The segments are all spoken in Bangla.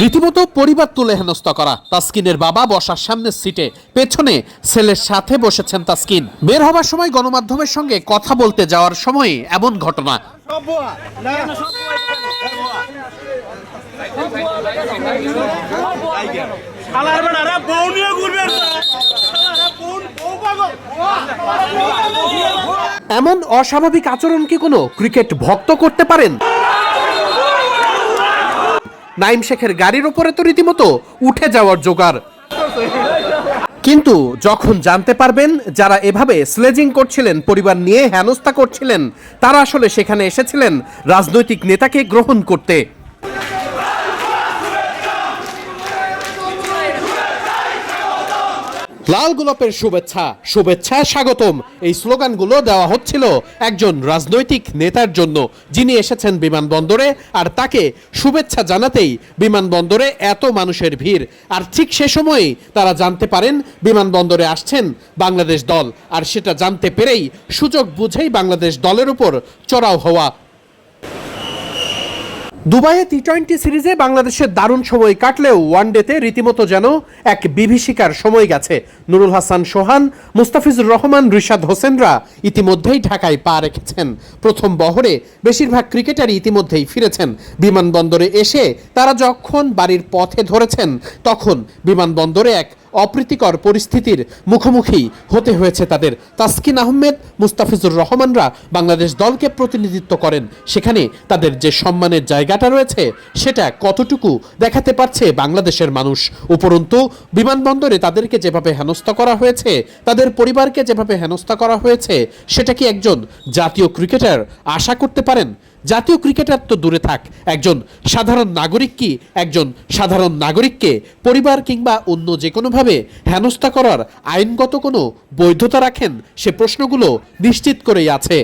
রীতিমতো পরিবার তুলে হেনস্থা করা। তাসকিনের বাবা বসার সামনের সিটে, পেছনে ছেলের সাথে বসেছেন তাসকিন। বের হবার সময় গণমাধ্যমের সঙ্গে কথা বলতে যাওয়ার সময় এমন ঘটনা। এমন অস্বাভাবিক আচরণ কি কোনো ক্রিকেট ভক্ত করতে পারেন? নাইম শেখের গাড়ির ওপরে তো রীতিমতো উঠে যাওয়ার জোগাড়। কিন্তু যখন জানতে পারবেন যারা এভাবে স্লেজিং করছিলেন, পরিবার নিয়ে হেনস্থা করছিলেন, তারা আসলে সেখানে এসেছিলেন রাজনৈতিক নেতাকে গ্রহণ করতে। লাল গোলাপের শুভেচ্ছা শুভেচ্ছা, স্বাগতম। এই স্লোগানগুলো দেওয়া হচ্ছিল একজন রাজনৈতিক নেতার জন্য, যিনি এসেছেন বিমানবন্দরে, আর তাকে শুভেচ্ছা জানাতেই বিমানবন্দরে এত মানুষের ভিড়। আর ঠিক সে সময়ই তারা জানতে পারেন, বিমানবন্দরে আসছেন বাংলাদেশ দল। আর সেটা জানতে পেরেই সুযোগ বুঝেই বাংলাদেশ দলের উপর চড়াও হওয়া দুবাইয়ে টি টোয়েন্টি সিরিজে বাংলাদেশের দারুণ সময় কাটলেও ওয়ানডেতে রীতিমতো যেন এক বিভীষিকার সময় গেছে। নুরুল হাসান সোহান, মুস্তাফিজুর রহমান, রিশাদ হোসেনরা ইতিমধ্যেই ঢাকায় পা রেখেছেন। প্রথম বহরে বেশিরভাগ ক্রিকেটারই ইতিমধ্যেই ফিরেছেন। বিমানবন্দরে এসে তারা যখন বাড়ির পথে ধরেছেন, তখন বিমানবন্দরে এক অপ্রীতিকর পরিস্থিতির মুখোমুখি হতে হয়েছে তাদের। তাসকিন আহমেদ, মুস্তাফিজুর রহমানরা বাংলাদেশ দলকে প্রতিনিধিত্ব করেন। সেখানে তাদের যে সম্মানের জায়গাটা রয়েছে, সেটা কতটুকু দেখাতে পারছে বাংলাদেশের মানুষ? উপরন্তু, বিমানবন্দরে তাদেরকে যেভাবে হেনস্থা করা হয়েছে, তাদের পরিবারকে যেভাবে হেনস্থা করা হয়েছে, সেটা কি একজন জাতীয় ক্রিকেটার আশা করতে পারেন? জাতীয় ক্রিকেটার তো দূরে থাক। একজন সাধারণ নাগরিক কি? একজন সাধারণ নাগরিককে পরিবার কিংবা অন্য যে কোনোভাবে হেনস্থা করার আইনগত কোনো বৈধতা রাখেন? সে প্রশ্নগুলো নিশ্চিত করেই আছে।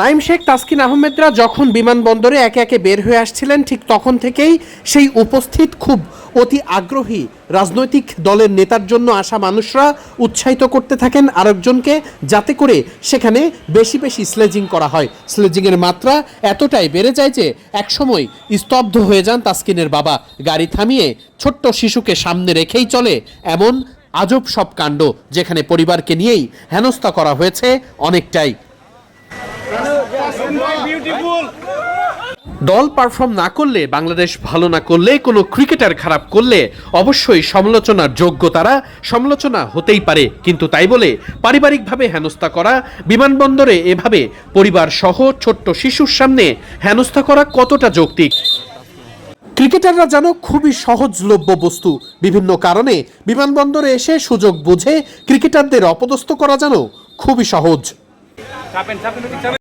নাইম শেখ, তাসকিন আহমেদরা যখন বিমানবন্দরে একে একে বের হয়ে আসছিলেন, ঠিক তখন থেকেই সেই উপস্থিত খুব অতি আগ্রহী রাজনৈতিক দলের নেতার জন্য আসা মানুষরা উৎসাহিত করতে থাকেন আরেকজনকে, যাতে করে সেখানে বেশি বেশি স্লেজিং করা হয়। স্লেজিংয়ের মাত্রা এতটাই বেড়ে যায় যে একসময় স্তব্ধ হয়ে যান তাসকিনের বাবা। গাড়ি থামিয়ে ছোট্ট শিশুকে সামনে রেখেই চলে এমন আজব সব কাণ্ড যেখানে পরিবারকে নিয়েই হেনস্থা করা হয়েছে অনেকটাই। দল পারফর্ম না করলে, বাংলাদেশ ভালো না করলে, কোনো ক্রিকেটার খারাপ করলে, অবশ্যই সমালোচনার যোগ্য তারা। সমালোচনা হতেই পারে, কিন্তু তাই বলে পারিবারিকভাবে হেনস্থা করা, বিমানবন্দরে এভাবে পরিবার সহ ছোট্ট শিশুর সামনে হেনস্থা করা কতটা যৌক্তিক? ক্রিকেটাররা যেন খুবই সহজলভ্য বস্তু। বিভিন্ন কারণে বিমানবন্দরে এসে সুযোগ বুঝে ক্রিকেটারদের অপদস্থ করা যেন খুবই সহজ।